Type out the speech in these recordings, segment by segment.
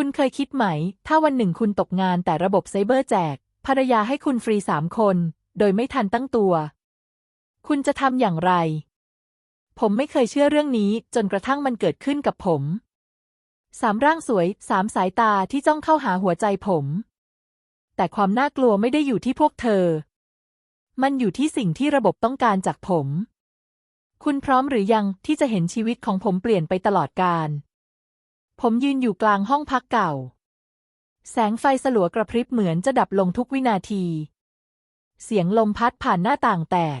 คุณเคยคิดไหม ถ้าวันหนึ่งคุณตกงานแต่ระบบไซเบอร์แจก ภรรยาให้คุณฟรีสามคน โดยไม่ทันตั้งตัว คุณจะทำอย่างไร ผมไม่เคยเชื่อเรื่องนี้ จนกระทั่งมันเกิดขึ้นกับผมสามร่างสวยสามสายตาที่จ้องเข้าหาหัวใจผม แต่ความน่ากลัวไม่ได้อยู่ที่พวกเธอ มันอยู่ที่สิ่งที่ระบบต้องการจากผม คุณพร้อมหรือยังที่จะเห็นชีวิตของผมเปลี่ยนไปตลอดกาล ผมยืนอยู่กลางห้องพักเก่า แสงไฟสลัวกระพริบเหมือนจะดับลงทุกวินาที เสียงลมพัดผ่านหน้าต่างแตก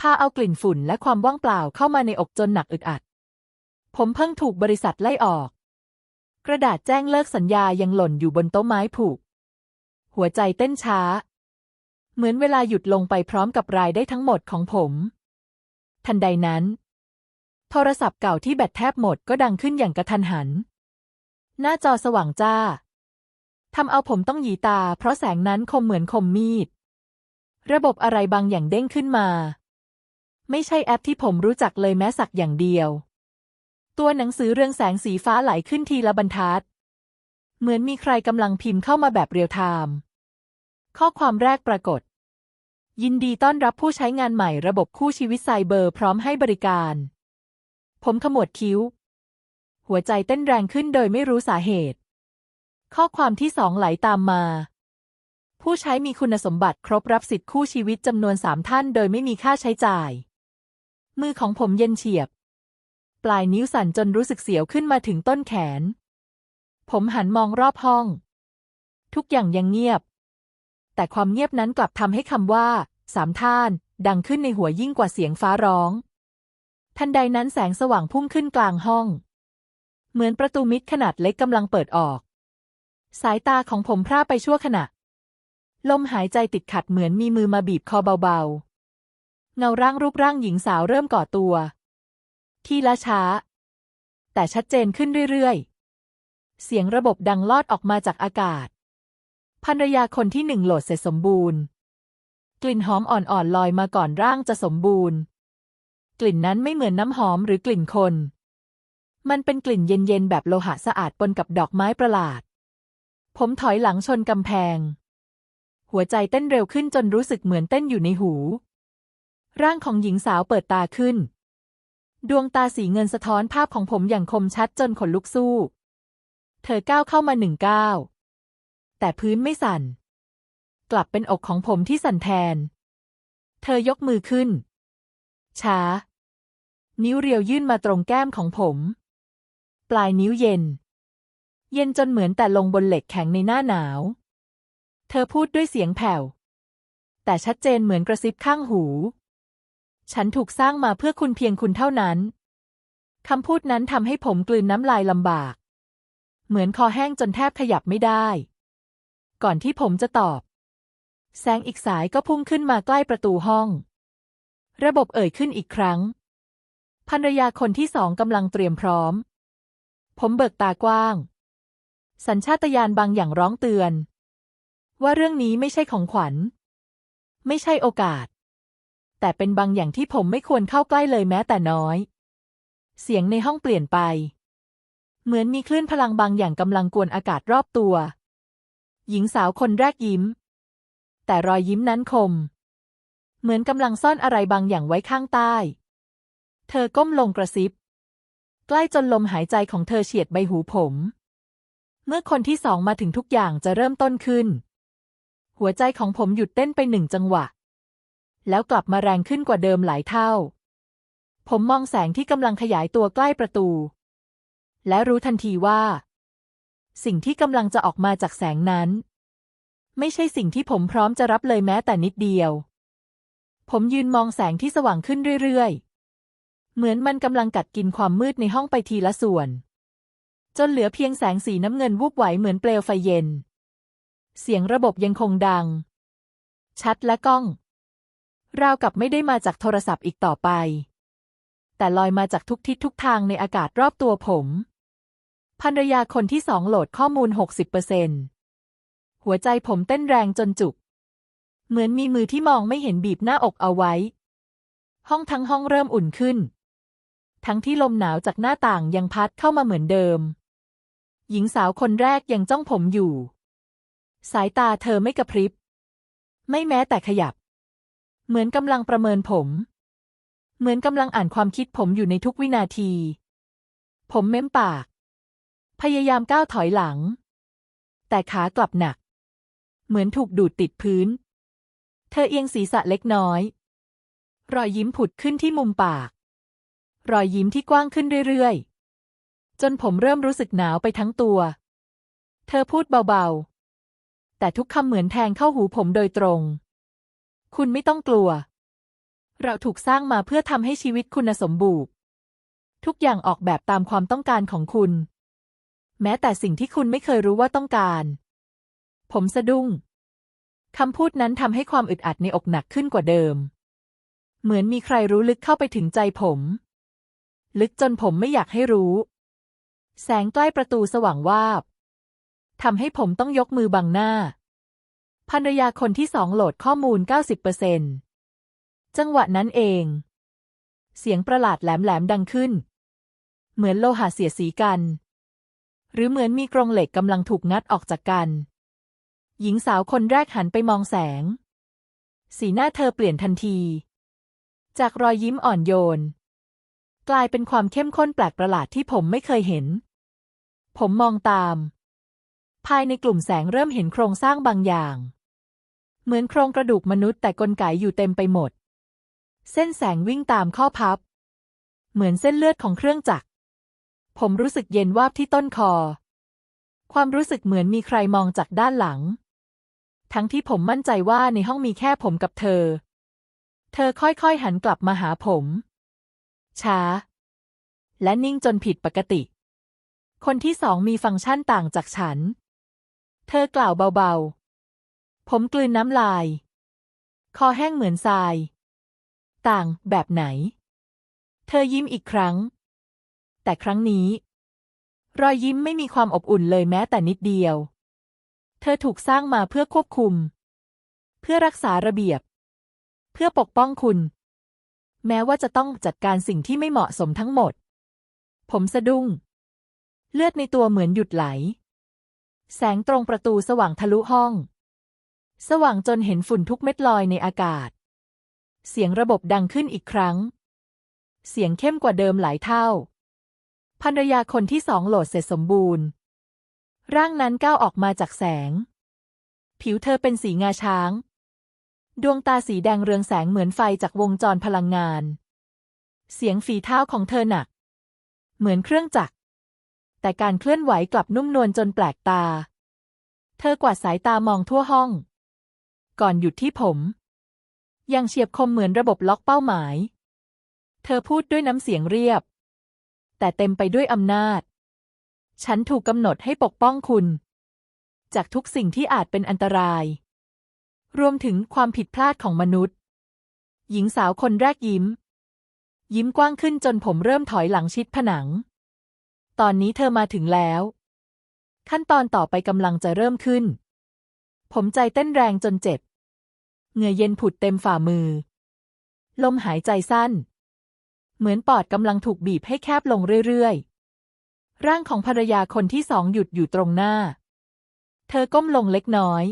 พาเอากลิ่นฝุ่นและความว่างเปล่าเข้ามาในอกจนหนักอึดอัด ผมเพิ่งถูกบริษัทไล่ออก กระดาษแจ้งเลิกสัญญายังหล่นอยู่บนโต๊ะไม้ผูก หัวใจเต้นช้า เหมือนเวลาหยุดลงไปพร้อมกับรายได้ทั้งหมดของผม ทันใดนั้น โทรศัพท์เก่าที่แบตแทบหมดก็ดังขึ้นอย่างกระทันหัน หน้าจอสว่างจ้าทำเอาผมต้องหยีตา เพราะแสงนั้นคมเหมือนคมมีด ระบบอะไรบางอย่างเด้งขึ้นมา ไม่ใช่แอปที่ผมรู้จักเลยแม้สักอย่างเดียว ตัวหนังสือเรืองแสงสีฟ้าไหลขึ้นทีละบรรทัด เหมือนมีใครกำลังพิมพ์เข้ามาแบบเรียลไทม์ข้อความแรกปรากฏ ยินดีต้อนรับผู้ใช้งานใหม่ระบบคู่ชีวิตไซเบอร์พร้อมให้บริการ ผมขมวดคิ้ว หัวใจเต้นแรงขึ้นโดยไม่รู้สาเหตุ ข้อความที่สองไหลตามมา ผู้ใช้มีคุณสมบัติครบรับสิทธิ์คู่ชีวิตจำนวนสามท่านโดยไม่มีค่าใช้จ่าย มือของผมเย็นเฉียบ ปลายนิ้วสั่นจนรู้สึกเสียวขึ้นมาถึงต้นแขน ผมหันมองรอบห้อง ทุกอย่างยังเงียบ แต่ความเงียบนั้นกลับทำให้คำว่า สามท่าน ดังขึ้นในหัวยิ่งกว่าเสียงฟ้าร้อง ทันใดนั้นแสงสว่างพุ่งขึ้นกลางห้อง เหมือนประตูมิดขนาดเล็กกำลังเปิดออก สายตาของผมพร่าไปชั่วขณะ ลมหายใจติดขัดเหมือนมีมือมาบีบคอเบาๆ เงาร่างรูปร่างหญิงสาวเริ่มก่อตัว ที่ละช้า แต่ชัดเจนขึ้นเรื่อยๆ เสียงระบบดังลอดออกมาจากอากาศภรรยาคนที่หนึ่งโหลดเสร็จสมบูรณ์ กลิ่นหอมอ่อนๆลอยมาก่อนร่างจะสมบูรณ์ กลิ่นนั้นไม่เหมือนน้ำหอมหรือกลิ่นคน มันเป็นกลิ่นเย็นๆแบบโลหะสะอาดปนกับดอกไม้ประหลาด ผมถอยหลังชนกำแพง หัวใจเต้นเร็วขึ้นจนรู้สึกเหมือนเต้นอยู่ในหู ร่างของหญิงสาวเปิดตาขึ้น ดวงตาสีเงินสะท้อนภาพของผมอย่างคมชัดจนขนลุกสู้ เธอก้าวเข้ามาหนึ่งก้าวแต่พื้นไม่สั่น กลับเป็นอกของผมที่สั่นแทน เธอยกมือขึ้น ช้า นิ้วเรียวยื่นมาตรงแก้มของผม ปลายนิ้วเย็น เย็นจนเหมือนแต่ลงบนเหล็กแข็งในหน้าหนาว เธอพูดด้วยเสียงแผ่ว แต่ชัดเจนเหมือนกระซิบข้างหู ฉันถูกสร้างมาเพื่อคุณเพียงคุณเท่านั้น คำพูดนั้นทำให้ผมกลืนน้ำลายลำบาก เหมือนคอแห้งจนแทบขยับไม่ได้ ก่อนที่ผมจะตอบ แสงอีกสายก็พุ่งขึ้นมาใกล้ประตูห้อง ระบบเอ่ยขึ้นอีกครั้ง ภรรยาคนที่สองกำลังเตรียมพร้อม ผมเบิกตากว้าง สัญชาตญาณบางอย่างร้องเตือน ว่าเรื่องนี้ไม่ใช่ของขวัญ ไม่ใช่โอกาส แต่เป็นบางอย่างที่ผมไม่ควรเข้าใกล้เลยแม้แต่น้อย เสียงในห้องเปลี่ยนไป เหมือนมีคลื่นพลังบางอย่างกำลังกวนอากาศรอบตัว หญิงสาวคนแรกยิ้ม แต่รอยยิ้มนั้นคม เหมือนกำลังซ่อนอะไรบางอย่างไว้ข้างใต้ เธอก้มลงกระซิบ ใกล้จนลมหายใจของเธอเฉียดใบหูผม เมื่อคนที่สองมาถึงทุกอย่างจะเริ่มต้นขึ้น หัวใจของผมหยุดเต้นไปหนึ่งจังหวะ แล้วกลับมาแรงขึ้นกว่าเดิมหลายเท่า ผมมองแสงที่กำลังขยายตัวใกล้ประตู และรู้ทันทีว่า สิ่งที่กำลังจะออกมาจากแสงนั้น ไม่ใช่สิ่งที่ผมพร้อมจะรับเลยแม้แต่นิดเดียวผมยืนมองแสงที่สว่างขึ้นเรื่อยๆ เหมือนมันกำลังกัดกินความมืดในห้องไปทีละส่วน จนเหลือเพียงแสงสีน้ำเงินวูบไหวเหมือนเปลวไฟเย็น เสียงระบบยังคงดัง ชัดและก้อง ราวกับไม่ได้มาจากโทรศัพท์อีกต่อไป แต่ลอยมาจากทุกทิศทุกทางในอากาศรอบตัวผมภรรยาคนที่สองโหลดข้อมูล 60%หัวใจผมเต้นแรงจนจุก เหมือนมีมือที่มองไม่เห็นบีบหน้าอกเอาไว้ ห้องทั้งห้องเริ่มอุ่นขึ้น ทั้งที่ลมหนาวจากหน้าต่างยังพัดเข้ามาเหมือนเดิม หญิงสาวคนแรกยังจ้องผมอยู่ สายตาเธอไม่กระพริบ ไม่แม้แต่ขยับ เหมือนกำลังประเมินผม เหมือนกำลังอ่านความคิดผมอยู่ในทุกวินาที ผมเม้มปาก พยายามก้าวถอยหลัง แต่ขากลับหนัก เหมือนถูกดูดติดพื้น เธอเอียงศีรษะเล็กน้อย รอยยิ้มผุดขึ้นที่มุมปาก รอยยิ้มที่กว้างขึ้นเรื่อยๆ จนผมเริ่มรู้สึกหนาวไปทั้งตัว เธอพูดเบาๆ แต่ทุกคำเหมือนแทงเข้าหูผมโดยตรง คุณไม่ต้องกลัว เราถูกสร้างมาเพื่อทำให้ชีวิตคุณสมบูรณ์ ทุกอย่างออกแบบตามความต้องการของคุณ แม้แต่สิ่งที่คุณไม่เคยรู้ว่าต้องการ ผมสะดุ้งคำพูดนั้นทำให้ความอึดอัดในอกหนักขึ้นกว่าเดิม เหมือนมีใครรู้ลึกเข้าไปถึงใจผม ลึกจนผมไม่อยากให้รู้ แสงใกล้ประตูสว่างวาบทำให้ผมต้องยกมือบังหน้า ภรรยาคนที่สองโหลดข้อมูล 90%จังหวะนั้นเอง เสียงประหลาดแหลมๆดังขึ้น เหมือนโลหะเสียสีกัน หรือเหมือนมีกรงเหล็กกำลังถูกงัดออกจากกัน หญิงสาวคนแรกหันไปมองแสง สีหน้าเธอเปลี่ยนทันที จากรอยยิ้มอ่อนโยน กลายเป็นความเข้มข้นแปลกประหลาดที่ผมไม่เคยเห็น ผมมองตาม ภายในกลุ่มแสงเริ่มเห็นโครงสร้างบางอย่าง เหมือนโครงกระดูกมนุษย์แต่กลไกอยู่เต็มไปหมด เส้นแสงวิ่งตามข้อพับ เหมือนเส้นเลือดของเครื่องจักร ผมรู้สึกเย็นวาบที่ต้นคอ ความรู้สึกเหมือนมีใครมองจากด้านหลัง ทั้งที่ผมมั่นใจว่าในห้องมีแค่ผมกับเธอ เธอค่อยๆหันกลับมาหาผม ช้า และนิ่งจนผิดปกติ คนที่สองมีฟังก์ชันต่างจากฉัน เธอกล่าวเบาๆ ผมกลืนน้ำลาย คอแห้งเหมือนทราย ต่างแบบไหน เธอยิ้มอีกครั้ง แต่ครั้งนี้ รอยยิ้มไม่มีความอบอุ่นเลยแม้แต่นิดเดียว เธอถูกสร้างมาเพื่อควบคุม เพื่อรักษาระเบียบ เพื่อปกป้องคุณ แม้ว่าจะต้องจัดการสิ่งที่ไม่เหมาะสมทั้งหมด ผมสะดุ้ง เลือดในตัวเหมือนหยุดไหล แสงตรงประตูสว่างทะลุห้อง สว่างจนเห็นฝุ่นทุกเม็ดลอยในอากาศ เสียงระบบดังขึ้นอีกครั้ง เสียงเข้มกว่าเดิมหลายเท่าภรรยาคนที่สองโหลดเสร็จสมบูรณ์ ร่างนั้นก้าวออกมาจากแสง ผิวเธอเป็นสีงาช้าง ดวงตาสีแดงเรืองแสงเหมือนไฟจากวงจรพลังงาน เสียงฝีเท้าของเธอหนัก เหมือนเครื่องจักร แต่การเคลื่อนไหวกลับนุ่มนวลจนแปลกตา เธอกวาดสายตามองทั่วห้อง ก่อนหยุดที่ผม ยังเฉียบคมเหมือนระบบล็อกเป้าหมาย เธอพูดด้วยน้ำเสียงเรียบ แต่เต็มไปด้วยอำนาจ ฉันถูกกำหนดให้ปกป้องคุณ จากทุกสิ่งที่อาจเป็นอันตราย รวมถึงความผิดพลาดของมนุษย์ หญิงสาวคนแรกยิ้ม ยิ้มกว้างขึ้นจนผมเริ่มถอยหลังชิดผนัง ตอนนี้เธอมาถึงแล้ว ขั้นตอนต่อไปกำลังจะเริ่มขึ้น ผมใจเต้นแรงจนเจ็บ เหงื่อเย็นผุดเต็มฝ่ามือ ลมหายใจสั้น เหมือนปอดกำลังถูกบีบให้แคบลงเรื่อยๆ ร่างของภรรยาคนที่สองหยุดอยู่ตรงหน้า เธอก้มลงเล็กน้อย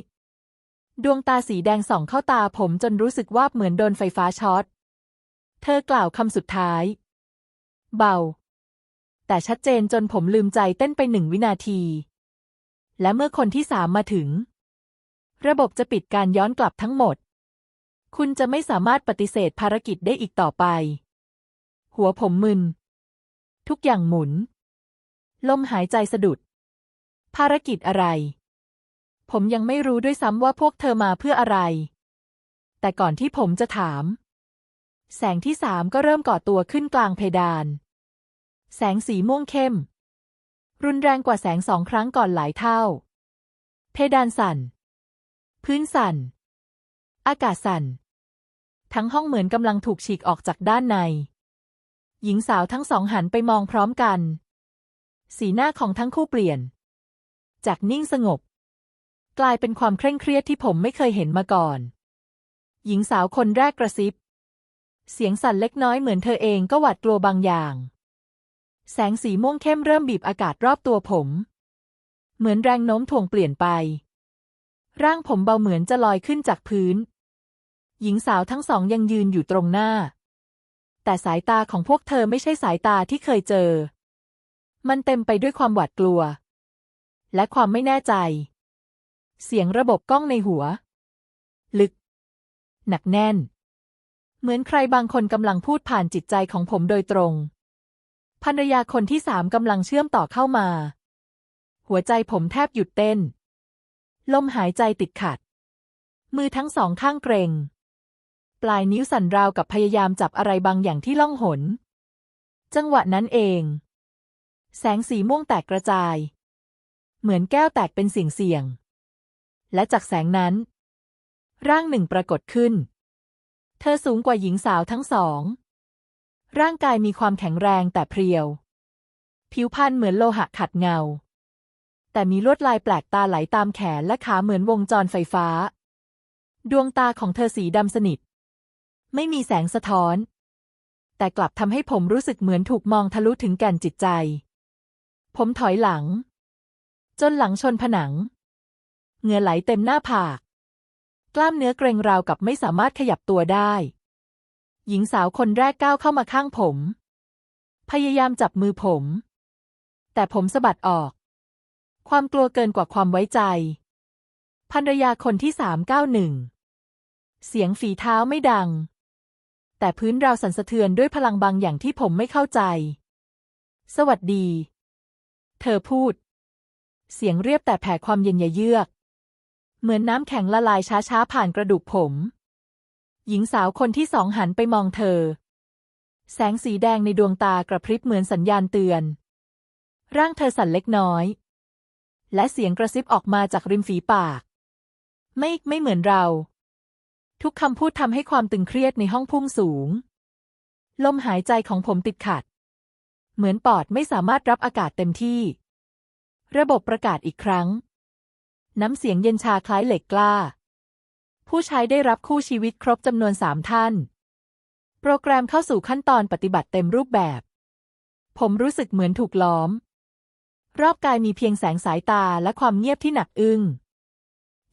ดวงตาสีแดงส่องเข้าตาผมจนรู้สึกว่าเหมือนโดนไฟฟ้าช็อต เธอกล่าวคำสุดท้าย เบา แต่ชัดเจนจนผมลืมใจเต้นไปหนึ่งวินาที และเมื่อคนที่สามมาถึง ระบบจะปิดการย้อนกลับทั้งหมด คุณจะไม่สามารถปฏิเสธภารกิจได้อีกต่อไป หัวผมมึน ทุกอย่างหมุน ลมหายใจสะดุด ภารกิจอะไร ผมยังไม่รู้ด้วยซ้ำว่าพวกเธอมาเพื่ออะไร แต่ก่อนที่ผมจะถาม แสงที่สามก็เริ่มก่อตัวขึ้นกลางเพดาน แสงสีม่วงเข้ม รุนแรงกว่าแสงสองครั้งก่อนหลายเท่า เพดานสั่น พื้นสั่น อากาศสั่น ทั้งห้องเหมือนกำลังถูกฉีกออกจากด้านใน หญิงสาวทั้งสองหันไปมองพร้อมกัน สีหน้าของทั้งคู่เปลี่ยน จากนิ่งสงบ กลายเป็นความเคร่งเครียดที่ผมไม่เคยเห็นมาก่อน หญิงสาวคนแรกกระซิบ เสียงสั่นเล็กน้อยเหมือนเธอเองก็หวาดกลัวบางอย่าง แสงสีม่วงเข้มเริ่มบีบอากาศรอบตัวผม เหมือนแรงโน้มถ่วงเปลี่ยนไป ร่างผมเบาเหมือนจะลอยขึ้นจากพื้น หญิงสาวทั้งสองยังยืนอยู่ตรงหน้า แต่สายตาของพวกเธอไม่ใช่สายตาที่เคยเจอ มันเต็มไปด้วยความหวาดกลัว และความไม่แน่ใจ เสียงระบบกล้องในหัว ลึก หนักแน่น เหมือนใครบางคนกำลังพูดผ่านจิตใจของผมโดยตรงภรรยาคนที่สามกำลังเชื่อมต่อเข้ามา หัวใจผมแทบหยุดเต้น ลมหายใจติดขัด มือทั้งสองข้างเกร็งปลายนิ้วสั่นราวกับพยายามจับอะไรบางอย่างที่ล่องหน จังหวะนั้นเอง แสงสีม่วงแตกกระจาย เหมือนแก้วแตกเป็นสิ่งเสี่ยง และจากแสงนั้น ร่างหนึ่งปรากฏขึ้น เธอสูงกว่าหญิงสาวทั้งสอง ร่างกายมีความแข็งแรงแต่เพรียว ผิวพรรณเหมือนโลหะขัดเงา แต่มีลวดลายแปลกตาไหลตามแขนและขาเหมือนวงจรไฟฟ้า ดวงตาของเธอสีดำสนิท ไม่มีแสงสะท้อน แต่กลับทำให้ผมรู้สึกเหมือนถูกมองทะลุถึงแก่นจิตใจ ผมถอยหลัง จนหลังชนผนัง เหงื่อไหลเต็มหน้าผาก กล้ามเนื้อเกรงราวกับไม่สามารถขยับตัวได้ หญิงสาวคนแรกก้าวเข้ามาข้างผม พยายามจับมือผม แต่ผมสะบัดออก ความกลัวเกินกว่าความไว้ใจภรรยาคนที่สามก้าวหนึ่งเสียงฝีเท้าไม่ดัง แต่พื้นราวสั่นสะเทือนด้วยพลังบางอย่างที่ผมไม่เข้าใจ สวัสดี เธอพูด เสียงเรียบแต่แผ่ความเย็นเยือก เหมือนน้ำแข็งละลายช้าๆ ผ่านกระดูกผม หญิงสาวคนที่สองหันไปมองเธอ แสงสีแดงในดวงตากระพริบเหมือนสัญญาณเตือน ร่างเธอสั่นเล็กน้อย และเสียงกระซิบออกมาจากริมฝีปาก ไม่ไม่เหมือนเรา ทุกคำพูดทำให้ความตึงเครียดในห้องพุ่งสูง ลมหายใจของผมติดขัด เหมือนปอดไม่สามารถรับอากาศเต็มที่ ระบบประกาศอีกครั้ง น้ำเสียงเย็นชาคล้ายเหล็กกล้า ผู้ใช้ได้รับคู่ชีวิตครบจำนวนสามท่าน โปรแกรมเข้าสู่ขั้นตอนปฏิบัติเต็มรูปแบบ ผมรู้สึกเหมือนถูกล้อม รอบกายมีเพียงแสงสายตาและความเงียบที่หนักอึ้ง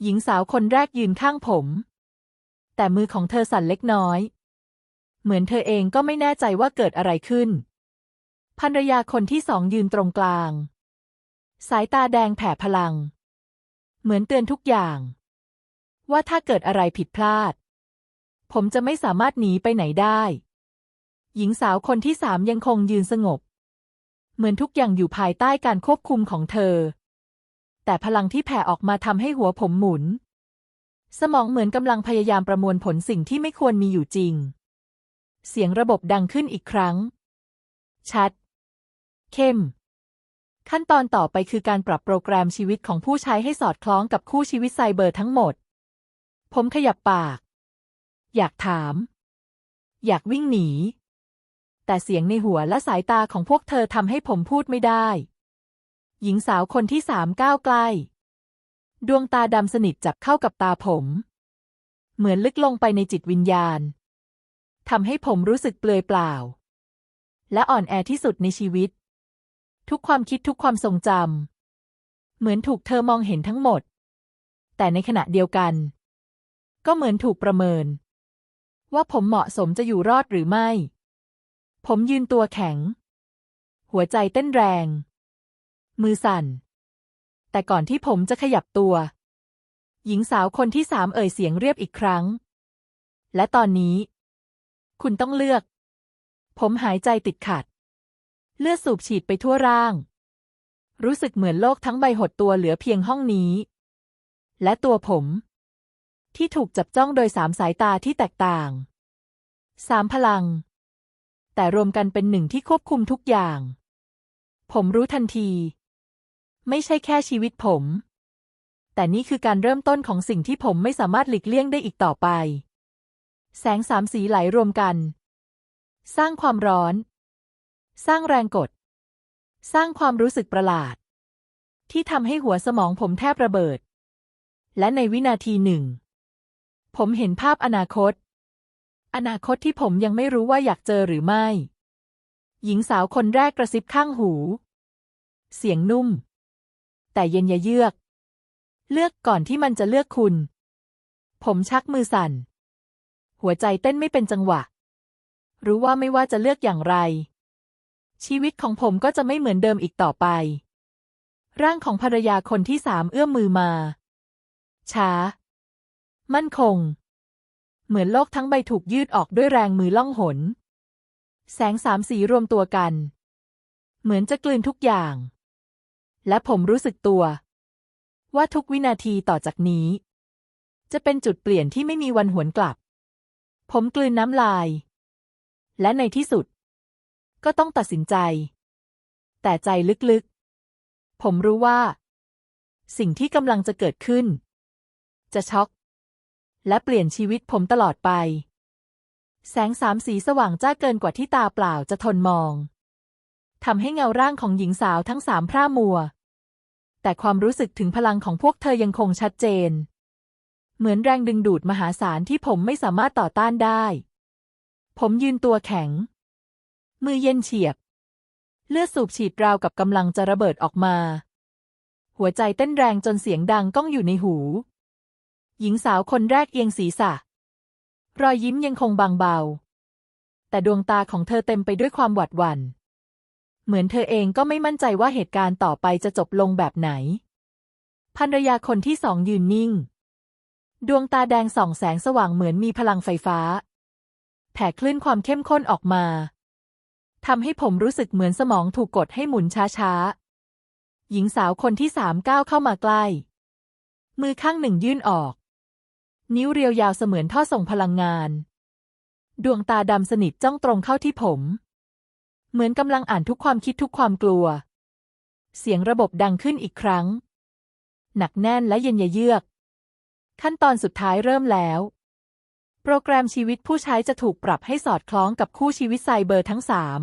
หญิงสาวคนแรกยืนข้างผม แต่มือของเธอสั่นเล็กน้อย เหมือนเธอเองก็ไม่แน่ใจว่าเกิดอะไรขึ้นภรรยาคนที่สองยืนตรงกลาง สายตาแดงแผ่พลัง เหมือนเตือนทุกอย่าง ว่าถ้าเกิดอะไรผิดพลาด ผมจะไม่สามารถหนีไปไหนได้ หญิงสาวคนที่สามยังคงยืนสงบ เหมือนทุกอย่างอยู่ภายใต้การควบคุมของเธอ แต่พลังที่แผ่ออกมาทำให้หัวผมหมุน สมองเหมือนกำลังพยายามประมวลผลสิ่งที่ไม่ควรมีอยู่จริง เสียงระบบดังขึ้นอีกครั้ง ชัด เข้ม ขั้นตอนต่อไปคือการปรับโปรแกรมชีวิตของผู้ใช้ให้สอดคล้องกับคู่ชีวิตไซเบอร์ทั้งหมด ผมขยับปาก อยากถาม อยากวิ่งหนี แต่เสียงในหัวและสายตาของพวกเธอทำให้ผมพูดไม่ได้ หญิงสาวคนที่สามก้าวใกล้ ดวงตาดำสนิทจับเข้ากับตาผม เหมือนลึกลงไปในจิตวิญญาณทำให้ผมรู้สึกเปลือยเปล่า และอ่อนแอที่สุดในชีวิต ทุกความคิดทุกความทรงจำเหมือนถูกเธอมองเห็นทั้งหมด แต่ในขณะเดียวกัน ก็เหมือนถูกประเมิน ว่าผมเหมาะสมจะอยู่รอดหรือไม่ ผมยืนตัวแข็ง หัวใจเต้นแรง มือสั่น แต่ก่อนที่ผมจะขยับตัว หญิงสาวคนที่สามเอ่ยเสียงเรียบอีกครั้ง และตอนนี้ คุณต้องเลือก ผมหายใจติดขัด เลือดสูบฉีดไปทั่วร่าง รู้สึกเหมือนโลกทั้งใบหดตัวเหลือเพียงห้องนี้ และตัวผม ที่ถูกจับจ้องโดยสามสายตาที่แตกต่าง สามพลัง แต่รวมกันเป็นหนึ่งที่ควบคุมทุกอย่าง ผมรู้ทันที ไม่ใช่แค่ชีวิตผม แต่นี่คือการเริ่มต้นของสิ่งที่ผมไม่สามารถหลีกเลี่ยงได้อีกต่อไป แสงสามสีไหลรวมกัน สร้างความร้อน สร้างแรงกด สร้างความรู้สึกประหลาด ที่ทำให้หัวสมองผมแทบระเบิด และในวินาทีหนึ่ง ผมเห็นภาพอนาคต อนาคตที่ผมยังไม่รู้ว่าอยากเจอหรือไม่ หญิงสาวคนแรกกระซิบข้างหู เสียงนุ่ม แต่เย็นยะเยือก เลือกก่อนที่มันจะเลือกคุณ ผมชักมือสั่น หัวใจเต้นไม่เป็นจังหวะ รู้ว่าไม่ว่าจะเลือกอย่างไร ชีวิตของผมก็จะไม่เหมือนเดิมอีกต่อไป ร่างของภรรยาคนที่สามเอื้อมมือมา ช้า มั่นคง เหมือนโลกทั้งใบถูกยืดออกด้วยแรงมือล่องหน แสงสามสีรวมตัวกัน เหมือนจะกลืนทุกอย่าง และผมรู้สึกตัว ว่าทุกวินาทีต่อจากนี้ จะเป็นจุดเปลี่ยนที่ไม่มีวันหวนกลับ ผมกลืนน้ำลาย และในที่สุด ก็ต้องตัดสินใจ แต่ใจลึกๆ ผมรู้ว่า สิ่งที่กำลังจะเกิดขึ้น จะช็อก และเปลี่ยนชีวิตผมตลอดไป แสงสามสีสว่างจ้าเกินกว่าที่ตาเปล่าจะทนมองทำให้เงาร่างของหญิงสาวทั้งสามพร่ามัว แต่ความรู้สึกถึงพลังของพวกเธอยังคงชัดเจน เหมือนแรงดึงดูดมหาศาลที่ผมไม่สามารถต่อต้านได้ ผมยืนตัวแข็ง มือเย็นเฉียบ เลือดสูบฉีดราวกับกำลังจะระเบิดออกมา หัวใจเต้นแรงจนเสียงดังก้องอยู่ในหู หญิงสาวคนแรกเอียงศีรษะ รอยยิ้มยังคงบางเบา แต่ดวงตาของเธอเต็มไปด้วยความหวาดหวัน่น เหมือนเธอเองก็ไม่มั่นใจว่าเหตุการณ์ต่อไปจะจบลงแบบไหนภรรยาคนที่สองยืนนิ่ง ดวงตาแดงส่องแสงสว่างเหมือนมีพลังไฟฟ้า แผ่คลื่นความเข้มข้นออกมา ทำให้ผมรู้สึกเหมือนสมองถูกกดให้หมุนช้าๆ หญิงสาวคนที่สามก้าวเข้ามาใกล้ มือข้างหนึ่งยื่นออก นิ้วเรียวยาวเสมือนท่อส่งพลังงาน ดวงตาดำสนิทจ้องตรงเข้าที่ผม เหมือนกำลังอ่านทุกความคิดทุกความกลัว เสียงระบบดังขึ้นอีกครั้ง หนักแน่นและเย็นเยือก ขั้นตอนสุดท้ายเริ่มแล้ว โปรแกรมชีวิตผู้ใช้จะถูกปรับให้สอดคล้องกับคู่ชีวิตไซเบอร์ทั้งสาม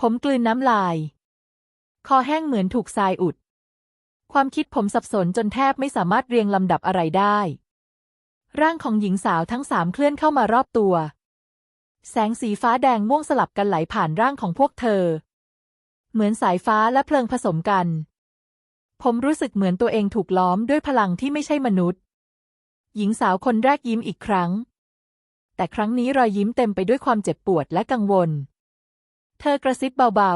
ผมกลืนน้ำลาย คอแห้งเหมือนถูกทรายอุด ความคิดผมสับสนจนแทบไม่สามารถเรียงลำดับอะไรได้ ร่างของหญิงสาวทั้งสามเคลื่อนเข้ามารอบตัว แสงสีฟ้าแดงม่วงสลับกันไหลผ่านร่างของพวกเธอ เหมือนสายฟ้าและเพลิงผสมกัน ผมรู้สึกเหมือนตัวเองถูกล้อมด้วยพลังที่ไม่ใช่มนุษย์ หญิงสาวคนแรกยิ้มอีกครั้ง แต่ครั้งนี้รอยยิ้มเต็มไปด้วยความเจ็บปวดและกังวล เธอกระซิบเบา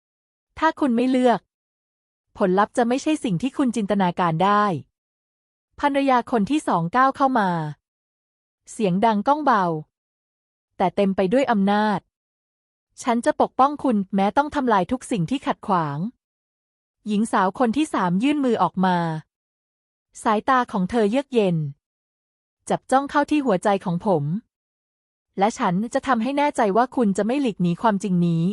ๆ ถ้าคุณไม่เลือก ผลลัพธ์จะไม่ใช่สิ่งที่คุณจินตนาการได้ภรรยาคนที่สองก้าวเข้ามา เสียงดังก้องเบา แต่เต็มไปด้วยอำนาจ ฉันจะปกป้องคุณแม้ต้องทำลายทุกสิ่งที่ขัดขวาง หญิงสาวคนที่สามยื่นมือออกมา สายตาของเธอเยือกเย็น จับจ้องเข้าที่หัวใจของผม และฉันจะทำให้แน่ใจว่าคุณจะไม่หลีกหนีความจริงนี้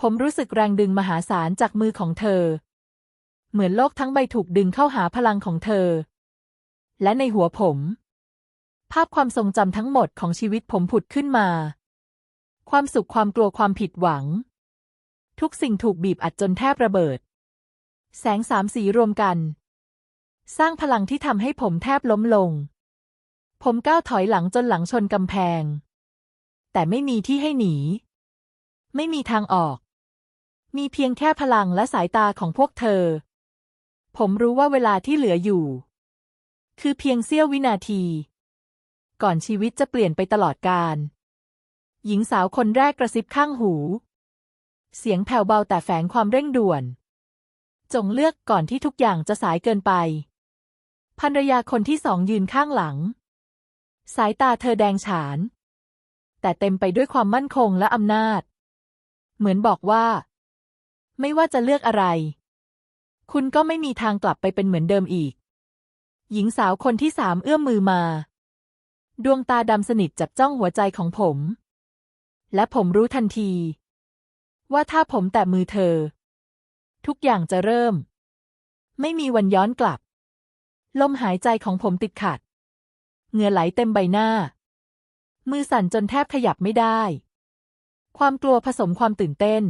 ผมรู้สึกแรงดึงมหาศาลจากมือของเธอ เหมือนโลกทั้งใบถูกดึงเข้าหาพลังของเธอ และในหัวผม ภาพความทรงจำทั้งหมดของชีวิตผมผุดขึ้นมา ความสุขความกลัวความผิดหวัง ทุกสิ่งถูกบีบอัดจนแทบระเบิด แสงสามสีรวมกัน สร้างพลังที่ทำให้ผมแทบล้มลง ผมก้าวถอยหลังจนหลังชนกำแพง แต่ไม่มีที่ให้หนี ไม่มีทางออก มีเพียงแค่พลังและสายตาของพวกเธอ ผมรู้ว่าเวลาที่เหลืออยู่ คือเพียงเสี้ยววินาที ก่อนชีวิตจะเปลี่ยนไปตลอดกาลหญิงสาวคนแรกกระซิบข้างหู เสียงแผ่วเบาแต่แฝงความเร่งด่วน จงเลือกก่อนที่ทุกอย่างจะสายเกินไปภรรยาคนที่สองยืนข้างหลัง สายตาเธอแดงฉาน แต่เต็มไปด้วยความมั่นคงและอำนาจ เหมือนบอกว่า ไม่ว่าจะเลือกอะไร คุณก็ไม่มีทางกลับไปเป็นเหมือนเดิมอีก หญิงสาวคนที่สามเอื้อมมือมา ดวงตาดำสนิทจับจ้องหัวใจของผม และผมรู้ทันที ว่าถ้าผมแตะมือเธอ ทุกอย่างจะเริ่ม ไม่มีวันย้อนกลับ ลมหายใจของผมติดขัด เหงื่อไหลเต็มใบหน้า มือสั่นจนแทบขยับไม่ได้ ความกลัวผสมความตื่นเต้น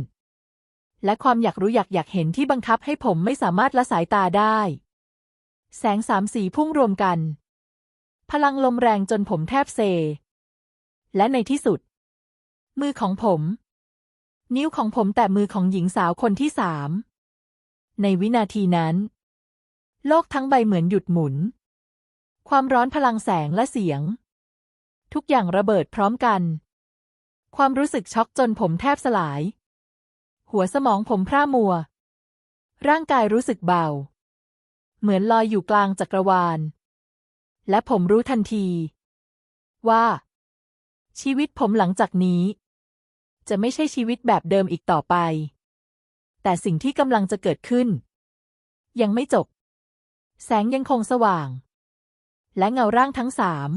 และความอยากรู้อยากอยากเห็นที่บังคับให้ผมไม่สามารถละสายตาได้ แสงสามสีพุ่งรวมกัน พลังลมแรงจนผมแทบเซ และในที่สุด มือของผม นิ้วของผมแตะมือของหญิงสาวคนที่สามในวินาทีนั้น โลกทั้งใบเหมือนหยุดหมุน ความร้อนพลังแสงและเสียง ทุกอย่างระเบิดพร้อมกัน ความรู้สึกช็อกจนผมแทบสลาย หัวสมองผมพร่ามัว ร่างกายรู้สึกเบา เหมือนลอยอยู่กลางจักรวาล และผมรู้ทันที ว่า ชีวิตผมหลังจากนี้ จะไม่ใช่ชีวิตแบบเดิมอีกต่อไป แต่สิ่งที่กำลังจะเกิดขึ้น ยังไม่จบ แสงยังคงสว่าง และเงาร่างทั้งสาม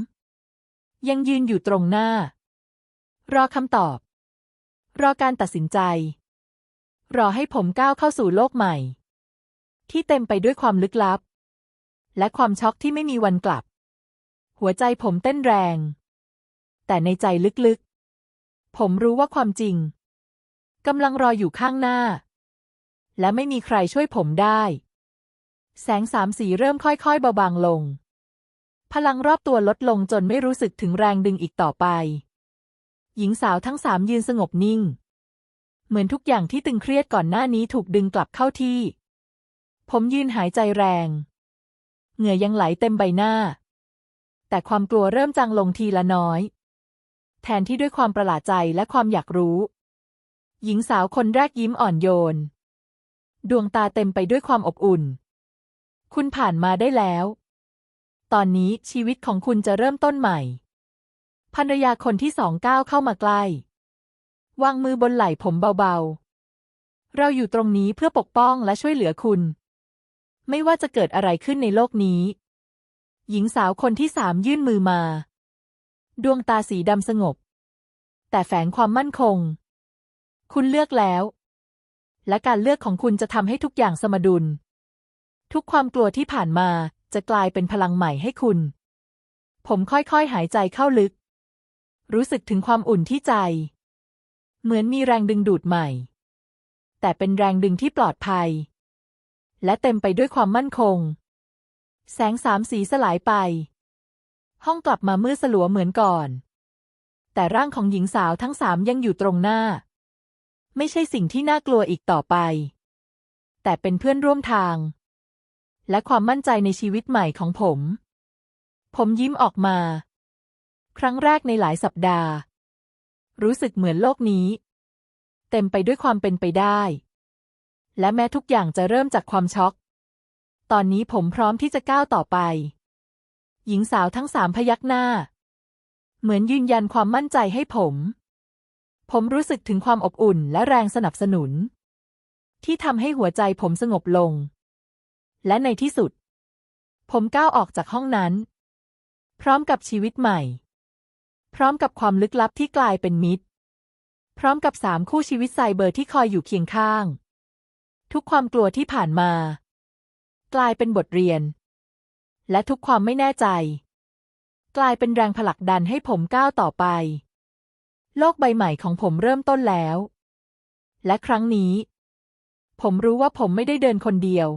ยังยืนอยู่ตรงหน้า รอคำตอบ รอการตัดสินใจ รอให้ผมก้าวเข้าสู่โลกใหม่ ที่เต็มไปด้วยความลึกลับ และความช็อกที่ไม่มีวันกลับ หัวใจผมเต้นแรง แต่ในใจลึกๆ ผมรู้ว่าความจริงกำลังรออยู่ข้างหน้า และไม่มีใครช่วยผมได้ แสงสามสีเริ่มค่อยๆ เบาบางลง พลังรอบตัวลดลงจนไม่รู้สึกถึงแรงดึงอีกต่อไป หญิงสาวทั้งสามยืนสงบนิ่ง เหมือนทุกอย่างที่ตึงเครียดก่อนหน้านี้ถูกดึงกลับเข้าที่ ผมยืนหายใจแรง เหงื่อยังไหลเต็มใบหน้า แต่ความกลัวเริ่มจางลงทีละน้อย แทนที่ด้วยความประหลาดใจและความอยากรู้ หญิงสาวคนแรกยิ้มอ่อนโยน ดวงตาเต็มไปด้วยความอบอุ่น คุณผ่านมาได้แล้ว ตอนนี้ชีวิตของคุณจะเริ่มต้นใหม่ ภรรยาคนที่สองก้าวเข้ามาใกล้วางมือบนไหล่ผมเบาๆ เราอยู่ตรงนี้เพื่อปกป้องและช่วยเหลือคุณ ไม่ว่าจะเกิดอะไรขึ้นในโลกนี้ หญิงสาวคนที่สามยื่นมือมา ดวงตาสีดำสงบ แต่แฝงความมั่นคง คุณเลือกแล้ว และการเลือกของคุณจะทำให้ทุกอย่างสมดุล ทุกความกลัวที่ผ่านมา จะกลายเป็นพลังใหม่ให้คุณ ผมค่อยๆ หายใจเข้าลึก รู้สึกถึงความอุ่นที่ใจ เหมือนมีแรงดึงดูดใหม่ แต่เป็นแรงดึงที่ปลอดภัย และเต็มไปด้วยความมั่นคง แสงสามสีสลายไป ห้องกลับมามืดสลัวเหมือนก่อน แต่ร่างของหญิงสาวทั้งสามยังอยู่ตรงหน้า ไม่ใช่สิ่งที่น่ากลัวอีกต่อไป แต่เป็นเพื่อนร่วมทาง และความมั่นใจในชีวิตใหม่ของผม ผมยิ้มออกมา ครั้งแรกในหลายสัปดาห์ รู้สึกเหมือนโลกนี้ เต็มไปด้วยความเป็นไปได้ และแม้ทุกอย่างจะเริ่มจากความช็อก ตอนนี้ผมพร้อมที่จะก้าวต่อไป หญิงสาวทั้งสามพยักหน้า เหมือนยืนยันความมั่นใจให้ผม ผมรู้สึกถึงความอบอุ่นและแรงสนับสนุน ที่ทำให้หัวใจผมสงบลง และในที่สุด ผมก้าวออกจากห้องนั้น พร้อมกับชีวิตใหม่ พร้อมกับความลึกลับที่กลายเป็นมิตร พร้อมกับสามคู่ชีวิตไซเบอร์ที่คอยอยู่เคียงข้าง ทุกความกลัวที่ผ่านมา กลายเป็นบทเรียน และทุกความไม่แน่ใจ กลายเป็นแรงผลักดันให้ผมก้าวต่อไป โลกใบใหม่ของผมเริ่มต้นแล้ว และครั้งนี้ ผมรู้ว่าผมไม่ได้เดินคนเดียว